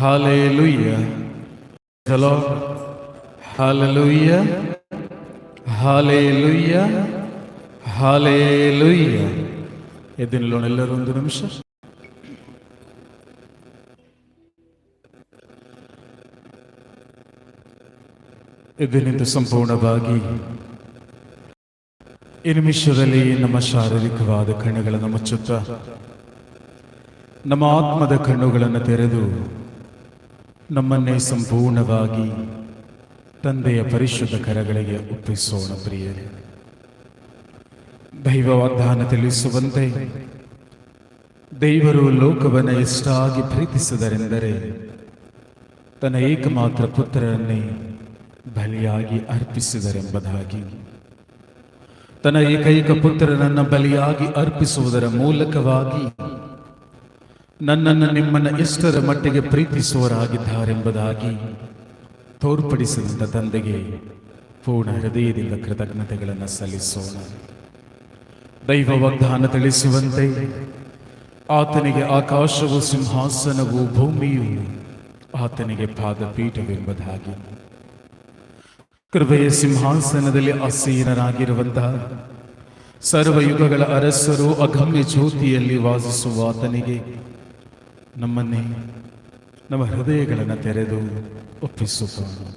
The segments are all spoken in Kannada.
Hallelujah. The Lord. Hallelujah. Hallelujah. Hallelujah. ಎದ್ದು ಎಲ್ಲರೂ ಒಂದು ನಿಮಿಷ ಎದ್ದು ಸಂಪೂರ್ಣವಾಗಿ ಈ ನಿಮಿಷದಲ್ಲಿ ನಮ್ಮ ಶಾರೀರಿಕವಾದ ಕಣ್ಣುಗಳನ್ನು ಮುಚ್ಚುತ್ತಾ, ನಮ್ಮ ಆತ್ಮದ ಕಣ್ಣುಗಳನ್ನು ತೆರೆದು ನಮ್ಮನ್ನೇ ಸಂಪೂರ್ಣವಾಗಿ ತಂದೆಯ ಪರಿಶುದ್ಧ ಕರಗಳಿಗೆ ಒಪ್ಪಿಸೋಣ ಪ್ರಿಯರೇ. ದೈವ ವಾಗ್ದಾನ ತಿಳಿಸುವಂತೆ ದೇವರು ಲೋಕವನ್ನು ಎಷ್ಟಾಗಿ ಪ್ರೀತಿಸಿದರೆಂದರೆ ತನ್ನ ಏಕಮಾತ್ರ ಪುತ್ರರನ್ನೇ ಬಲಿಯಾಗಿ ಅರ್ಪಿಸಿದರೆಂಬುದಾಗಿ. ತನ್ನ ಏಕೈಕ ಪುತ್ರನನ್ನ ಬಲಿಯಾಗಿ ಅರ್ಪಿಸುವುದರ ಮೂಲಕವಾಗಿ ನನ್ನನ್ನು ನಿಮ್ಮನ್ನ ಎಷ್ಟರ ಮಟ್ಟಿಗೆ ಪ್ರೀತಿಸುವರಾಗಿದ್ದಾರೆಂಬುದಾಗಿ ತೋರ್ಪಡಿಸಿದಂಥ ತಂದೆಗೆ ಪೂರ್ಣ ಹೃದಯದಿಂದ ಕೃತಜ್ಞತೆಗಳನ್ನು ಸಲ್ಲಿಸೋಣ. ದೈವ ವಾಗ್ದಾನ ತಿಳಿಸುವಂತೆ ಆತನಿಗೆ ಆಕಾಶವು ಸಿಂಹಾಸನವು ಭೂಮಿಯು ಆತನಿಗೆ ಪಾದಪೀಠವೆಂಬುದಾಗಿ. ಕೃಪೆಯ ಸಿಂಹಾಸನದಲ್ಲಿ ಆಸೀನರಾಗಿರುವಂತಹ ಸರ್ವಯುಗಗಳ ಅರಸರು ಅಗಮ್ಯ ಜ್ಯೋತಿಯಲ್ಲಿ ವಾಸಿಸುವ ಆತನಿಗೆ ನಮ್ಮನ್ನೇ ನಮ್ಮ ಹೃದಯಗಳನ್ನು ತೆರೆದು ಒಪ್ಪಿಸುತ್ತೋಣ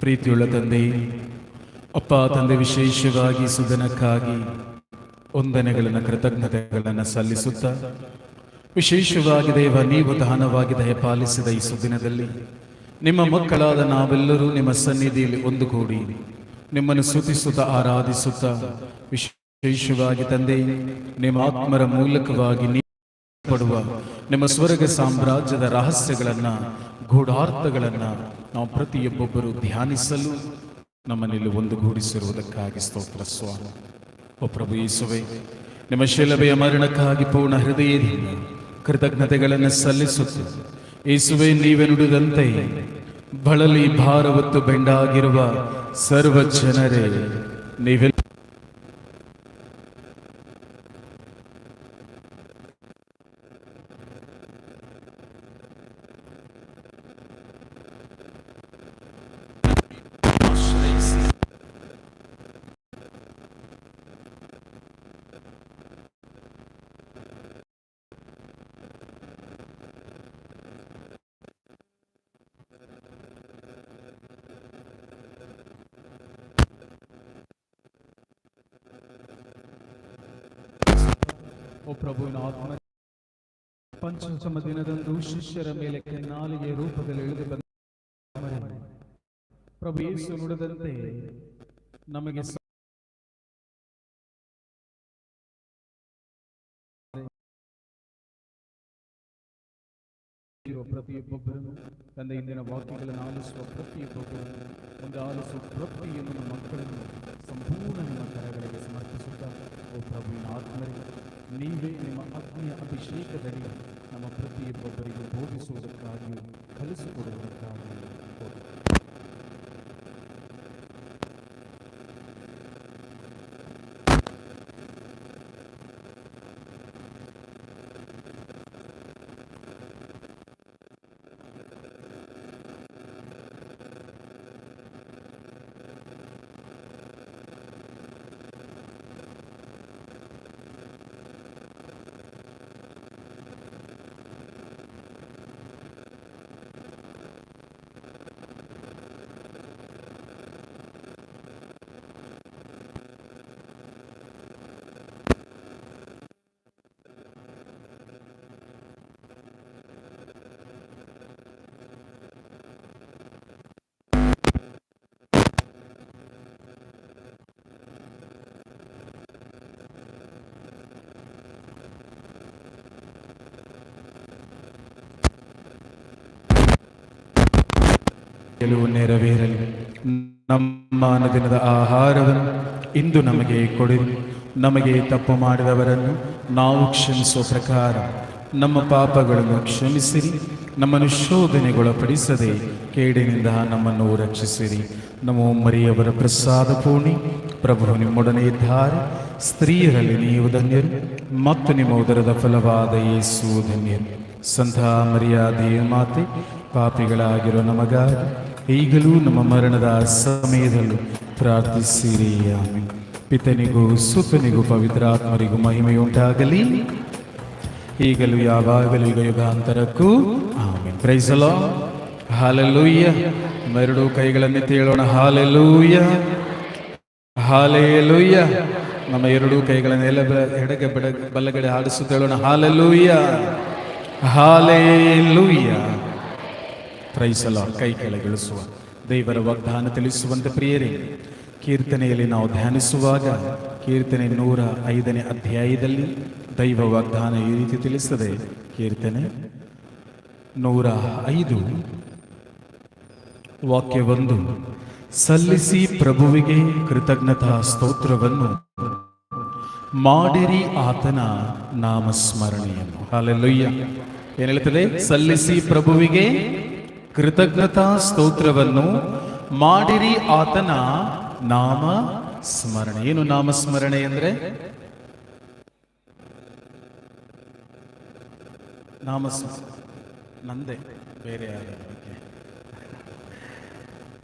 ಪ್ರೀತಿಯುಳ್ಳ ತಂದೆ, ಅಪ್ಪ ತಂದೆ ವಿಶೇಷವಾಗಿ ಸುದನಕ್ಕಾಗಿ ವಂದನೆಗಳನ್ನು, ಕೃತಜ್ಞತೆಗಳನ್ನು ಸಲ್ಲಿಸುತ್ತಾ. ವಿಶೇಷವಾಗಿ ದೇವ, ನೀವು ದಾನವಾಗಿ ದಯಪಾಲಿಸಿದ ಈ ಸುದಿನದಲ್ಲಿ ನಿಮ್ಮ ಮಕ್ಕಳಾದ ನಾವೆಲ್ಲರೂ ನಿಮ್ಮ ಸನ್ನಿಧಿಯಲ್ಲಿ ಒಂದುಗೂಡಿ ನಿಮ್ಮನ್ನು ಸ್ತುತಿಸುತ್ತಾ, ಆರಾಧಿಸುತ್ತಾ. ವಿಶೇಷವಾಗಿ ತಂದೆ, ನಿಮ್ಮ ಆತ್ಮರ ಮೂಲಕವಾಗಿ ಪಡುವ ನಿಮ್ಮ ಸ್ವರ್ಗ ಸಾಮ್ರಾಜ್ಯದ ರಹಸ್ಯಗಳನ್ನು, ಗೂಢಾರ್ಥಗಳನ್ನ ನಾವು ಪ್ರತಿಯೊಬ್ಬೊಬ್ಬರು ಧ್ಯಾನಿಸಲು ನಮ್ಮನೆಯಲ್ಲಿ ಒಂದುಗೂಡಿಸಿರುವುದಕ್ಕಾಗಿ ಸ್ತೋತ್ರ, ಸ್ವಾಮಿ. ಓ ಪ್ರಭು ಯೇಸುವೆ, ನಿಮ್ಮ ಶಿಲಭೆಯ ಮರಣಕ್ಕಾಗಿ ಪೂರ್ಣ ಹೃದಯದಿಂದ ಕೃತಜ್ಞತೆಗಳನ್ನು ಸಲ್ಲಿಸುತ್ತ. ಯೇಸುವೆ, ನೀವೇ ನುಡಿದಂತೆ ಬಳಲಿ ಭಾರವತ್ತು ಬೆಂಡಾಗಿರುವ ಸರ್ವ ಜನರೇ ಓ ಪ್ರಭುವಿನ ಆತ್ಮ ಪಂಚಮ ದಿನದಂದು ಶಿಷ್ಯರ ಮೇಲೆ ಕೆನ್ನಾಲಿಗೆ ರೂಪದಲ್ಲಿ ಇಳಿದು ಬಂದ ಪ್ರಭು ಯೇಸು ನುಡಿದಂತೆ ನಮಗೆ ಸ- ಇರುವ ಪ್ರತಿಯೊಬ್ಬೊಬ್ಬರನ್ನು ತಂದೆ ಇಂದಿನ ವಾಕ್ಯಗಳನ್ನು ಆಲಿಸುವ ಪ್ರತಿಯೊಬ್ಬೊಬ್ಬರನ್ನು ಒಂದು ಆಲಿಸುವ ಪ್ರತಿಯೊಂದು ಮಕ್ಕಳನ್ನು ಆತ್ಮೀಯ ನಮ್ಮ ಪ್ರತಿಯೊಬ್ಬೊಬ್ಬರಿಗೂ ಬೋಧಿಸುವುದಕ್ಕಾಗಿಯೂ ಕಲಿಸಿಕೊಡುವುದಕ್ಕಾಗಿಯೂ ಗೆಲುವು ನೆರವೇರಲಿ. ನಮ್ಮ ದಿನದ ಆಹಾರವನ್ನು ಇಂದು ನಮಗೆ ಕೊಡಿರಿ ನಮಗೆ ತಪ್ಪು ಮಾಡಿದವರನ್ನು ನಾವು ಕ್ಷಮಿಸುವ ಪ್ರಕಾರ ನಮ್ಮ ಪಾಪಗಳನ್ನು ಕ್ಷಮಿಸಿರಿ. ನಮ್ಮನ್ನು ಶೋಧನೆಗೊಳಪಡಿಸದೆ ಕೇಡಿನಿಂದ ನಮ್ಮನ್ನು ರಕ್ಷಿಸಿರಿ. ನಮೋ ಮರಿಯವರ ಪ್ರಸಾದ ಪೂರ್ಣಿ. ಪ್ರಭು ನಿಮ್ಮೊಡನೆ ಇದ್ದಾರೆ. ಸ್ತ್ರೀಯರಲ್ಲಿ ನೀವು ಧನ್ಯರು. ಮತ್ತು ನಿಮ್ಮ ಉದರದ ಫಲವಾದ ಯೇಸು ಧನ್ಯರು. ಸಂತ ಮರಿಯಾದೇ ಮಾತೆ ಪಾಪಿಗಳಾಗಿರೋ ನಮಗಾಗಿ ಈಗಲೂ ನಮ್ಮ ಮರಣದ ಸಮಯದಲ್ಲೂ ಪ್ರಾರ್ಥಿಸಿರಿ, ಆಮೆನ್. ಪಿತನಿಗೂ ಸುತನಿಗೂ ಪವಿತ್ರಾತ್ಮರಿಗೂ ಮಹಿಮೆಯುಂಟಾಗಲಿ. ಈಗಲೂ ಯಾವಾಗಲೂ ಈಗ ಯುಗಾಂತರಕ್ಕೂ, ಆಮೆನ್. ಪ್ರೈಸಲೋ ಹಾಲೆಲ್ಲೂಯ್ಯ ಎರಡು ಕೈಗಳನ್ನು ತೇಳೋಣ. ಹಾಲೆಲ್ಲೂಯ್ಯ ಹಾಲೆಯಲ್ಲೂಯ್ಯ ನಮ್ಮ ಎರಡೂ ಕೈಗಳನ್ನು ಎಲ್ಲ ಎಡಗೆ ಬಡ ಬಲ್ಲಗಡೆ ಆಡಿಸುತ್ತೇಳೋಣ ಹಾಲೆಲ್ಲೂಯ್ಯ ಹಾಲೆಲೂಯ್ಯ ಪ್ರೈಸಲ ಕೈ ಕೆಳಗಿಳಿಸುವ ದೇವರ ವಾಗ್ದಾನ ತಿಳಿಸುವಂತೆ ಪ್ರಿಯರೇ, ಕೀರ್ತನೆಯಲ್ಲಿ ನಾವು ಧ್ಯಾನಿಸುವಾಗ, ಕೀರ್ತನೆ ನೂರ ಐದನೇ ಅಧ್ಯಾಯದಲ್ಲಿ ದೈವ ವಾಗ್ದಾನ ಈ ರೀತಿ ತಿಳಿಸುತ್ತದೆ ಕೀರ್ತನೆ ನೂರ ಐದು. ವಾಕ್ಯ ಒಂದು, ಸಲ್ಲಿಸಿ ಪ್ರಭುವಿಗೆ ಕೃತಜ್ಞತಾ ಸ್ತೋತ್ರವನ್ನು. ಮಾಡಿರಿ ಆತನ ನಾಮಸ್ಮರಣೆಯನ್ನು. ಹಾಲೆಲ್ಲುಯ್ಯ. ಏನ್ ಹೇಳ್ತದೆ? ಸಲ್ಲಿಸಿ ಪ್ರಭುವಿಗೆ ಕೃತಜ್ಞತಾ ಸ್ತೋತ್ರವನ್ನು ಮಾಡಿರಿ ಆತನ ನಾಮ ಸ್ಮರಣೆ. ಏನು ನಾಮ ಸ್ಮರಣೆ ಅಂದ್ರೆ? ಸ್ಮರಣೆ. ನಂದೆ, ಬೇರೆ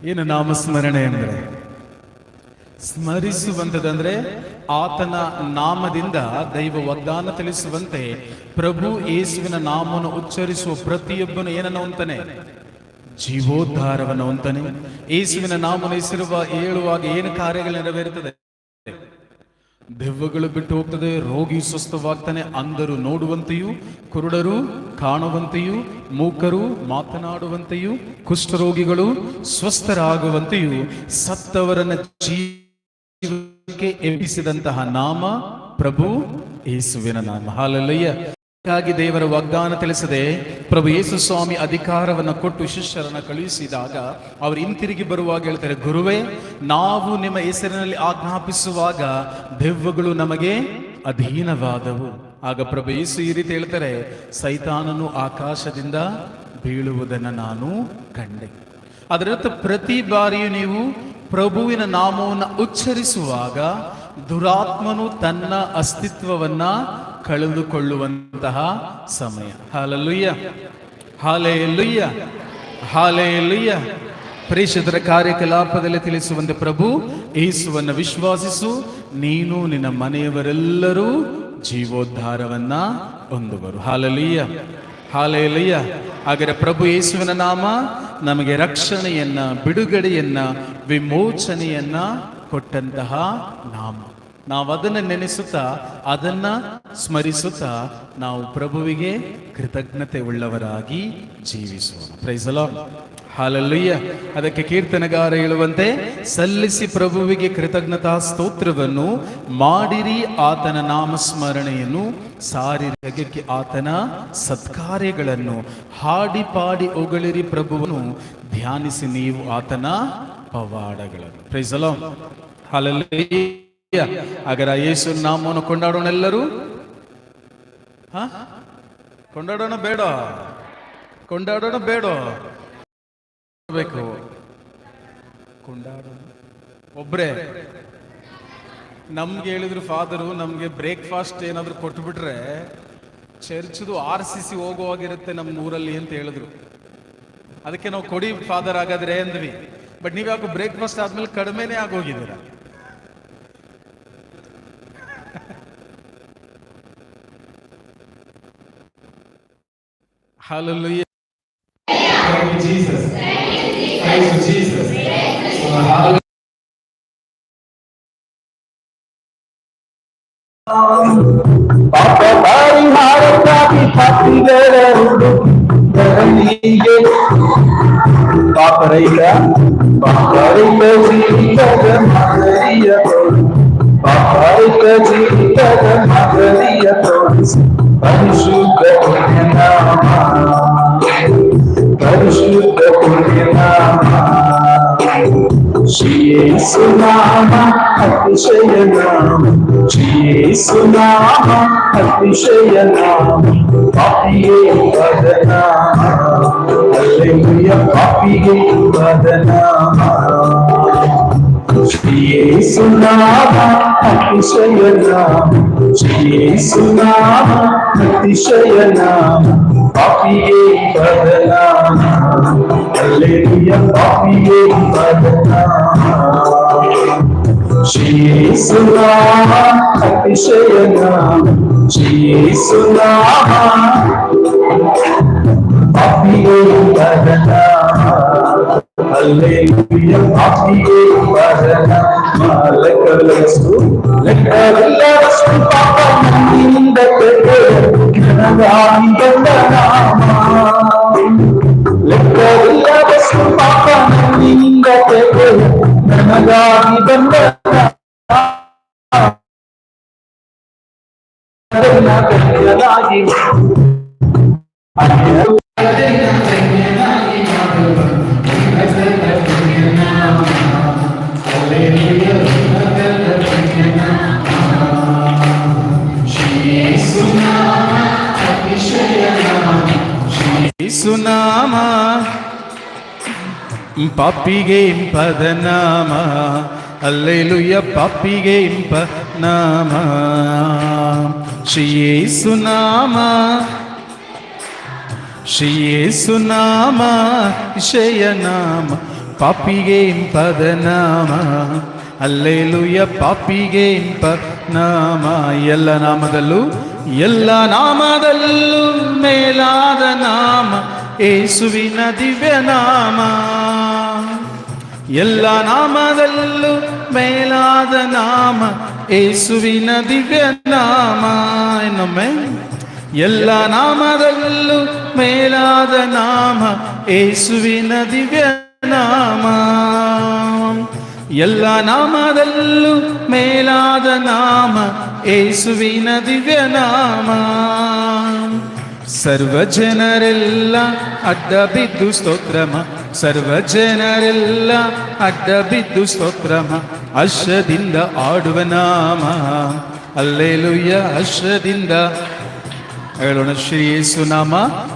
ಏನು ನಾಮಸ್ಮರಣೆ ಅಂದ್ರೆ? ಸ್ಮರಿಸುವಂತದಂದ್ರೆ ಆತನ ನಾಮದಿಂದ ದೈವ ವಾಗ್ದಾನ ತಿಳಿಸುವಂತೆ ಪ್ರಭು ಯೇಸುವಿನ ನಾಮವನ್ನು ಉಚ್ಚರಿಸುವ ಪ್ರತಿಯೊಬ್ಬನು ಏನನ್ನು ಅಂತಾನೆ? ಜೀವೋದ್ಧಾರವನ್ನು ಅಂತಾನೆ ಯೇಸುವಿನ ನಾಮನ ಹೆಸರುವ ಹೇಳುವಾಗ ಏನು ಕಾರ್ಯಗಳು ನೆರವೇರುತ್ತದೆ? ದೆವ್ವಗಳು ಬಿಟ್ಟು ಹೋಗ್ತದೆ, ರೋಗಿ ಸ್ವಸ್ಥವಾಗ್ತಾನೆ, ಅಂಧರು ನೋಡುವಂತೆಯೂ, ಕುರುಡರು ಕಾಣುವಂತೆಯೂ, ಮೂಕರು ಮಾತನಾಡುವಂತೆಯೂ ಕುಷ್ಠರೋಗಿಗಳು ಸ್ವಸ್ಥರಾಗುವಂತೆಯೂ, ಸತ್ತವರನ್ನ ಜೀವಕ್ಕೆ ಎಬ್ಬಿಸಿದಂತಹ ನಾಮ ಪ್ರಭು ಯೇಸುವಿನ ನಾಮ. ಹಾಲಲ್ಲಯ್ಯ ಹಾಗಾಗಿ ದೇವರ ವಾಗ್ದಾನ ತಿಳಿಸದೆ ಪ್ರಭು ಯೇಸು ಸ್ವಾಮಿ ಅಧಿಕಾರವನ್ನು ಕೊಟ್ಟು ಶಿಷ್ಯರನ್ನ ಕಳುಹಿಸಿದಾಗ ಅವರು ಹಿಂತಿರುಗಿ ಬರುವಾಗ ಹೇಳ್ತಾರೆ, ಗುರುವೇ, ನಾವು ನಿಮ್ಮ ಹೆಸರಿನಲ್ಲಿ ಆಜ್ಞಾಪಿಸುವಾಗ ದೆವ್ವಗಳು ನಮಗೆ ಅಧೀನವಾದವು. ಆಗ ಪ್ರಭು ಯೇಸು ಈ ರೀತಿ ಹೇಳ್ತಾರೆ, ಸೈತಾನನು ಆಕಾಶದಿಂದ ಬೀಳುವುದನ್ನು ನಾನು ಕಂಡೆ. ಅದರರ್ಥ ಪ್ರತಿ ಬಾರಿಯೂ ನೀವು ಪ್ರಭುವಿನ ನಾಮವನ್ನು ಉಚ್ಚರಿಸುವಾಗ ದುರಾತ್ಮನು ತನ್ನ ಅಸ್ತಿತ್ವವನ್ನ ಕಳೆದುಕೊಳ್ಳುವಂತಹ ಸಮಯ. ಹಾಲಲ್ಲುಯ್ಯ. ಹಾಲೆಯಲ್ಲುಯ್ಯ ಹಾಲೆಯಲ್ಲುಯ್ಯ ಪರಿಷದರ ಕಾರ್ಯಕಲಾಪದಲ್ಲಿ ತಿಳಿಸುವಂತೆ ಪ್ರಭು ಏಸುವನ್ನು ವಿಶ್ವಾಸಿಸು. ನೀನು ನಿನ್ನ ಮನೆಯವರೆಲ್ಲರೂ ಜೀವೋದ್ಧಾರವನ್ನ ಹೊಂದುವರು. ಹಾಲಲೀಯ ಹಾಲೆಯಲ್ಲಯ್ಯ ಹಾಗಾದರೆ ಪ್ರಭು ಯೇಸುವಿನ ನಾಮ ನಮಗೆ ರಕ್ಷಣೆಯನ್ನ, ಬಿಡುಗಡೆಯನ್ನ, ವಿಮೋಚನೆಯನ್ನ ಕೊಟ್ಟಂತಹ ನಾಮ. ನಾವು ಅದನ್ನು ನೆನೆಸುತ್ತಾ, ಅದನ್ನ ಸ್ಮರಿಸುತ್ತಾ ನಾವು ಪ್ರಭುವಿಗೆ ಕೃತಜ್ಞತೆ ಉಳ್ಳವರಾಗಿ ಜೀವಿಸೋಣ ಪ್ರೈಸಲೋ ಹಾಲಲ್ಲಯ್ಯ ಅದಕ್ಕೆ ಕೀರ್ತನಗಾರ ಹೇಳುವಂತೆ, ಸಲ್ಲಿಸಿ ಪ್ರಭುವಿಗೆ ಕೃತಜ್ಞತಾ ಸ್ತೋತ್ರವನ್ನು ಮಾಡಿರಿ ಆತನ ನಾಮಸ್ಮರಣೆಯನ್ನು, ಸಾರಿ ಜಗಕ್ಕೆ ಆತನ ಸತ್ಕಾರ್ಯಗಳನ್ನು, ಹಾಡಿ ಪಾಡಿ ಹೊಗಳಿರಿ ಪ್ರಭುವನ್ನು, ಧ್ಯಾನಿಸಿ ನೀವು ಆತನ ಪವಾಡಗಳನ್ನು. ಪ್ರೈಸಲೋ ಹಾಲಲ್ಲಯ್ಯ ಹಾಗಾರ ಯೇಸು ನಾಮವನ್ನು ಕೊಂಡಾಡೋಣ ಎಲ್ಲರೂ? ಹ? ಕೊಂಡಾಡೋಣ ಬೇಡ. ಕೊಂಡಾಡೋಣ ಬೇಡ. ಕೊಂಡಾಡೋಣ. ಒಬ್ರೇ, ನಮ್ಗೆ ಹೇಳಿದ್ರು ಫಾದರು, ನಮ್ಗೆ ಬ್ರೇಕ್ಫಾಸ್ಟ್ ಏನಾದ್ರು ಕೊಟ್ಬಿಟ್ರೆ ಚರ್ಚ್ದು ಆರ್ ಸಿ ಸಿ ಹೋಗುವಾಗಿರುತ್ತೆ ನಮ್ಮ ಊರಲ್ಲಿ ಅಂತ ಹೇಳಿದ್ರು. ಅದಕ್ಕೆ ನಾವು ಕೊಡಿ ಫಾದರ್ ಆಗಾದ್ರೆ ಅಂದ್ವಿ. ಬಟ್ ನೀವ್ಯಾಕೋ ಬ್ರೇಕ್ಫಾಸ್ಟ್ ಆದ್ಮೇಲೆ ಕಡಿಮೆನೇ ಆಗೋಗಿದ್ದೀರ? Hallelujah. Thank you, Jesus. Thank you, Jesus. Hallelujah. ಪಾಪ ಪರಿಹಾರಕ್ಕಾಗಿ ಪಾಪಿಗಳೆರಡು ಧರಣಿಗೆ ಪಾಪರಹಿತ ಪಾಪರಹಿತ ಜೀವಿತದ ಮಾದರಿಯ ತೋರು జీవిత హృదయ తోసి పరిశుద్ధ పుణ్యనామా పరిశుద్ధ పుణ్యనామా శ్రీయేసునామ అతిశయనామ శ్రీయేసునామ అతిశయనామ పాపియే వదనామ హల్లెలూయా యేసునామా అతిశయనామా. యేసునామా అతిశయనామా. పాపియే బదనామా హల్లెలూయా పాపియే బదనామా యేసునామా అతిశయనామా. యేసునామా. పాపియే బదనామా Hallelujah, لك الرسول لك الرسول بابا عندك كندا عندك لك الرسول بابا عندك كندا عندك I'm సునామ పప్పిగే పదనామ అల్లెలుయ పప్పిగే నామ శ్రీయే సునామ శ్రీయే సునామ శయనామ ಪಾಪಿಗೆ ನಾಮ. ಅಲ್ಲೇಲುಯ ಪಾಪಿಗೆ ಇಂಪ ನಾಮ. ಎಲ್ಲ ನಾಮದಲ್ಲೂ ಎಲ್ಲ ನಾಮದಲ್ಲೂ ಮೇಲಾದ ನಾಮ. ಏಸುವಿನ ದಿವ್ಯ ನಾಮ. ಎಲ್ಲ ನಾಮದಲ್ಲೂ ಮೇಲಾದ ನಾಮ. ಏಸುವಿನ ದಿವ್ಯ ನಾಮ. ಇನ್ನೊಮ್ಮೆ, ಎಲ್ಲ ನಾಮದಲ್ಲೂ ಮೇಲಾದ ನಾಮ. ಏಸುವಿನ ದಿವ್ಯ ನಾಮ ಎಲ್ಲ ನಾಮದಲ್ಲೂ ಮೇಲಾದ ನಾಮ ಏಸುವಿನ ದಿವ್ಯ ನಾಮ ಸರ್ವ ಜನರೆಲ್ಲ ಅಡ್ಡ ಬಿದ್ದು ಸ್ತೋತ್ರಮ ಸರ್ವ ಜನರೆಲ್ಲ ಅಡ್ಡ ಬಿದ್ದು ಸ್ತೋತ್ರಮ ಹರ್ಷದಿಂದ ಆಡುವ ನಾಮ ಅಲ್ಲೇಲುಯ್ಯ ಹರ್ಷದಿಂದ ಹೇಳೋಣ ಶ್ರೀ ನಾಮ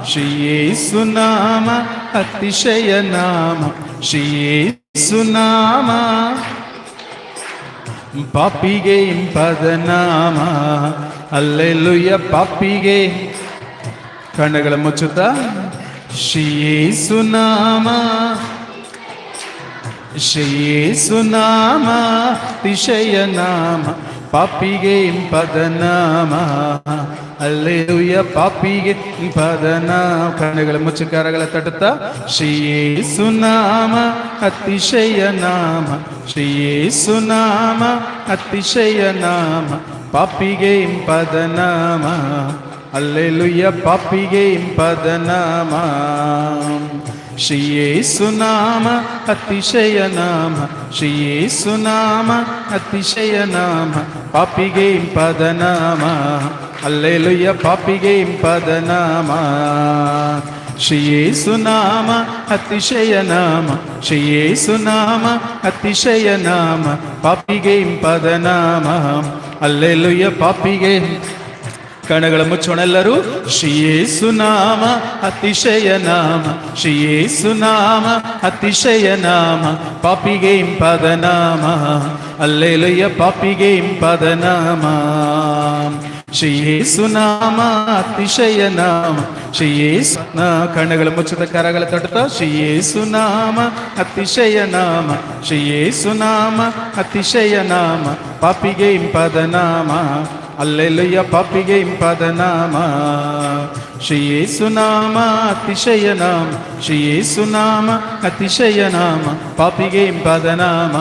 ಶ್ರೀ ನಾಮ, ಅತಿಶಯ ನಾಮ ಶ್ರೀ ನಾಮ. ಪಾಪಿಗೆ ಇಂಪದ ನಾಮ ಅಲ್ಲೆಲ್ಲುಯ್ಯ ಪಾಪಿಗೆ. ಕಣ್ಣುಗಳ ಮುಚ್ಚುತ್ತ ಶ್ರೀ ನಾಮ. ಶ್ರೀ ನಾಮ, ಅತಿಶಯ ನಾಮ പാപ്പികെ പദനാമ. അല്ലേലൂയ പാപ്പികെ പദനാമ കണ്ണുകളെ മുച്ചുകാരകളെ തടുത്ത ശ്രീയേസുനാമ അതിശയനാമ. ശ്രീയേസുനാമ അതിശയനാമ. പാപ്പികെ പദനാമ. അല്ലേലൂയ പാപ്പികെ പദനാമ. శ్రీయేసునామ అతిశయనామ శ్రీయేసునామ అతిశయనామ పాపిగేం పదనామ. అల్లెలుయ పాపిగేం పదనామ. శ్రీయేసునామ అతిశయనామ శ్రీయేసునామ అతిశయనామ పాపిగేం పదనామ. అల్లెలుయ పాపిగేం ಕಣಗಳ ಮುಚ್ಚೋಣೆಲ್ಲರೂ ಶ್ರೀಯೇಸು ನಾಮ, ಅತಿಶಯ ನಾಮ ಶ್ರೀಯೇಸು ನಾಮ, ಅತಿಶಯ ನಾಮ, ಪಾಪಿಗೆ ಇಂಪಾದ ನಾಮ. ಅಲ್ಲೇಲಯ್ಯ, ಪಾಪಿಗೆ ಇಂಪಾದ ನಾಮ. ಶ್ರೀಯೇಸು ನಾಮ ಅತಿಶಯ ನಾಮ ಶ್ರೀಯೇಸು ಕಣ್ಣುಗಳ ಮುಚ್ಚದ ಕರಗಳ ತಟ್ಟುತ್ತಾ ಶ್ರೀಯೇಸು ನಾಮ ಅತಿಶಯ ನಾಮ ಶ್ರೀಯೇಸು ನಾಮ ಅತಿಶಯ ನಾಮ ಪಾಪಿಗೆ ಇಂಪಾದ ನಾಮ ಅಲ್ಲೆಲ್ಲಯ್ಯ ಪಾಪಿಗೆ ಇಂಪಾದ ನಾಮ ಶ್ರೀಯೇಸು ನಾಮ ಅತಿಶಯ ನಾಮ ಶ್ರೀಯೇಸು ನಾಮ ಅತಿಶಯ ನಾಮ ಪಾಪಿಗೆ ಇಂಪಾದ ನಾಮ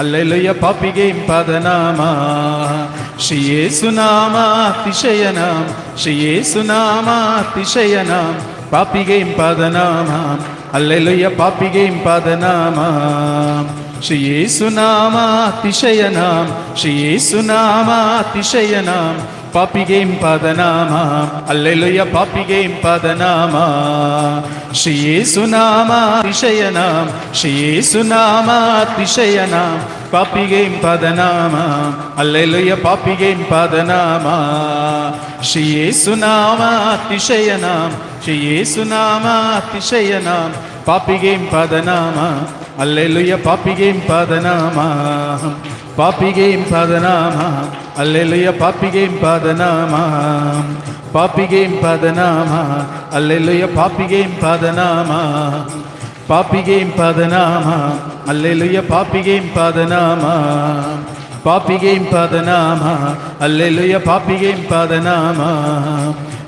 அல்லைய பாப்பிகையும் பதநாமா ஸ்ரீயே சுநாமா திஷயனாம் ஸ்ரீயே சுநாமா திஷயனாம் பாப்பிகையும் பதநாமாம் அல்லைய பாப்பிகையும் பதநாமாம் ஸ்ரீயே சுநாமா திஷயனாம் ஸ்ரீயே சுநாமா திஷயனாம் பாப்பிகேம் பதநாமா அல்லைய பாப்பிகேம் பதநாமா ஸ்ரீயே சுநாமா திஷயனாம் ஸ்ரீயே சுநாமா திஷயனாம் பாப்பிகேம் பதநாமா அல்லைய பாப்பிகேம் பதநாமா ஸ்ரீயே சுநாமா திஷயனாம் ஸ்ரீயே சுநாமா திஷயனாம் பாப்பிகேம் பதநாமா அல்லேலுய பாப்பிகேம் பாதநாமாம் பாப்பிகேம் பாதநாமாம் அல்லேலுய பாப்பிகேம் பாதநாமாம் பாப்பிகேம் பாதநாமா. அல்லேலுய பாப்பிகேம் பாதநாமா. பாப்பிகேம் பாதநாமா. அல்லேலுய பாப்பிகேம் பாதநாமா. பாப்பிகேம் பாதநாமா. அல்லேலுய பாப்பிகேம் பாதநாமா.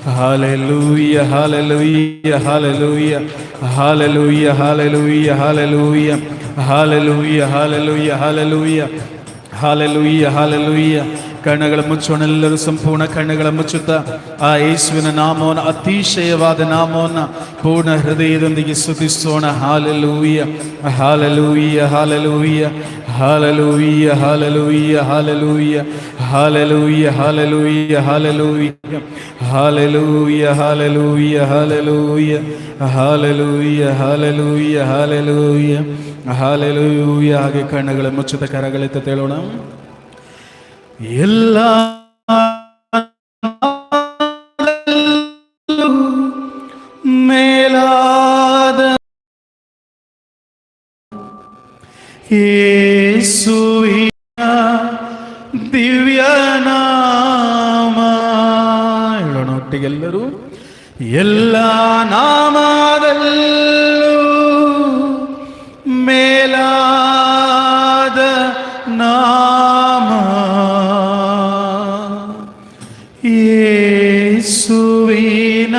ಅಲ್ಲೆಲುಯ್ಯ ಪಾಪಿಗೆ ಇಂಪಾದ ನಾಮ ಪಾಪಿಗೆ ಇಂಪಾದ ನಾಮ ಅಲ್ಲೆಲುಯ್ಯ ಪಾಪಿಗೆ ಇಂಪಾದ ನಾಮ ಪಾಪಿಗೆ ಇಂಪಾದ ನಾಮ ಅಲ್ಲೆಲುಯ್ಯ ಪಾಪಿಗೆ ಇಂಪಾದ ನಾಮ ಪಾಪಿಗೆ ಇಂಪಾದ ನಾಮ ಅಲ್ಲೆಲುಯ್ಯ ಪಾಪಿಗೆ ಇಂಪಾದ ನಾಮ hallelujah hallelujah hallelujah hallelujah hallelujah hallelujah hallelujah hallelujah hallelujah hallelujah hallelujah ಕಣ್ಣುಗಳ ಮುಚ್ಚೋಣೆಲ್ಲರೂ ಸಂಪೂರ್ಣ ಕಣ್ಣುಗಳ ಮುಚ್ಚುತ್ತಾ ಆ ಯೇಸುವಿನ ನಾಮವನ್ನು ಅತಿಶಯವಾದ ನಾಮವನ್ನು ಪೂರ್ಣ ಹೃದಯದೊಂದಿಗೆ ಸ್ತುತಿಸೋಣ hallelujah hallelujah hallelujah hallelujah hallelujah hallelujah hallelujah hallelujah hallelujah hallelujah hallelujah hallelujah hallelujah hallelujah hallelujah hallelujah ಹಾಗೆ ಕಣ್ಣುಗಳ ಮುಚ್ಚುತ್ತ ಕರಗಳೆತ್ತ ತೇಳೋಣ. ಎಲ್ಲ ಮೇಲಾದ ಯೇಸುವಿನ ದಿವ್ಯ ನಾಮ. ಹೇಳೋಣ ಒಟ್ಟಿಗೆಲ್ಲರೂ ಎಲ್ಲ ನಾಮದಲ್ಲೂ ಮೇಲಾದ ನಾಮ. ಯೇಸುವಿನ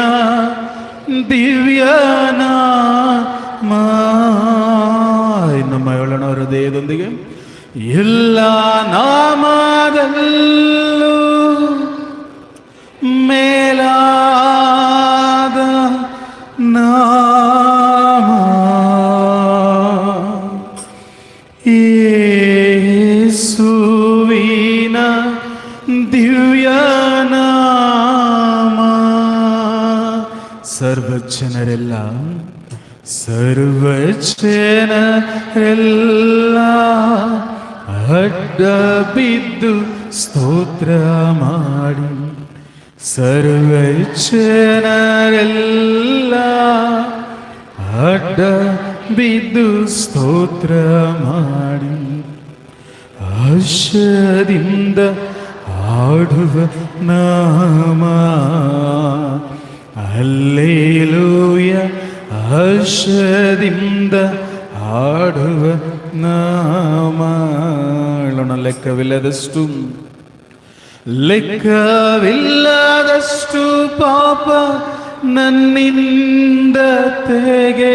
ದಿವ್ಯ ನಾಮ. ನಮ್ಮ ಹೇಳೋಣ ಹೃದಯದೊಂದಿಗೆ. എല്ലാ നാമാതങ്ങളും മേലാത നാമ. യേസുവീന ദിവ്യനാമ ಸರ್ವಜನರೆಲ್ಲ ಅಡ್ಡ ಬಿದ್ದು ಸ್ತೋತ್ರ ಮಾಡಿ ಸರ್ವಜನರೆಲ್ಲ ಅಡ್ಡ ಬಿದ್ದು ಸ್ತೋತ್ರ ಮಾಡಿ ಹರ್ಷದಿಂದ ಆಡುವ ನಾಮ ಅಲ್ಲೇಲೂಯ ಹರ್ಷದಿಂದ പാടുവ നാമാളണലക്കവില്ലതും ലക്കവില്ലാതും പാപ നന്നിന്ദ തേകേ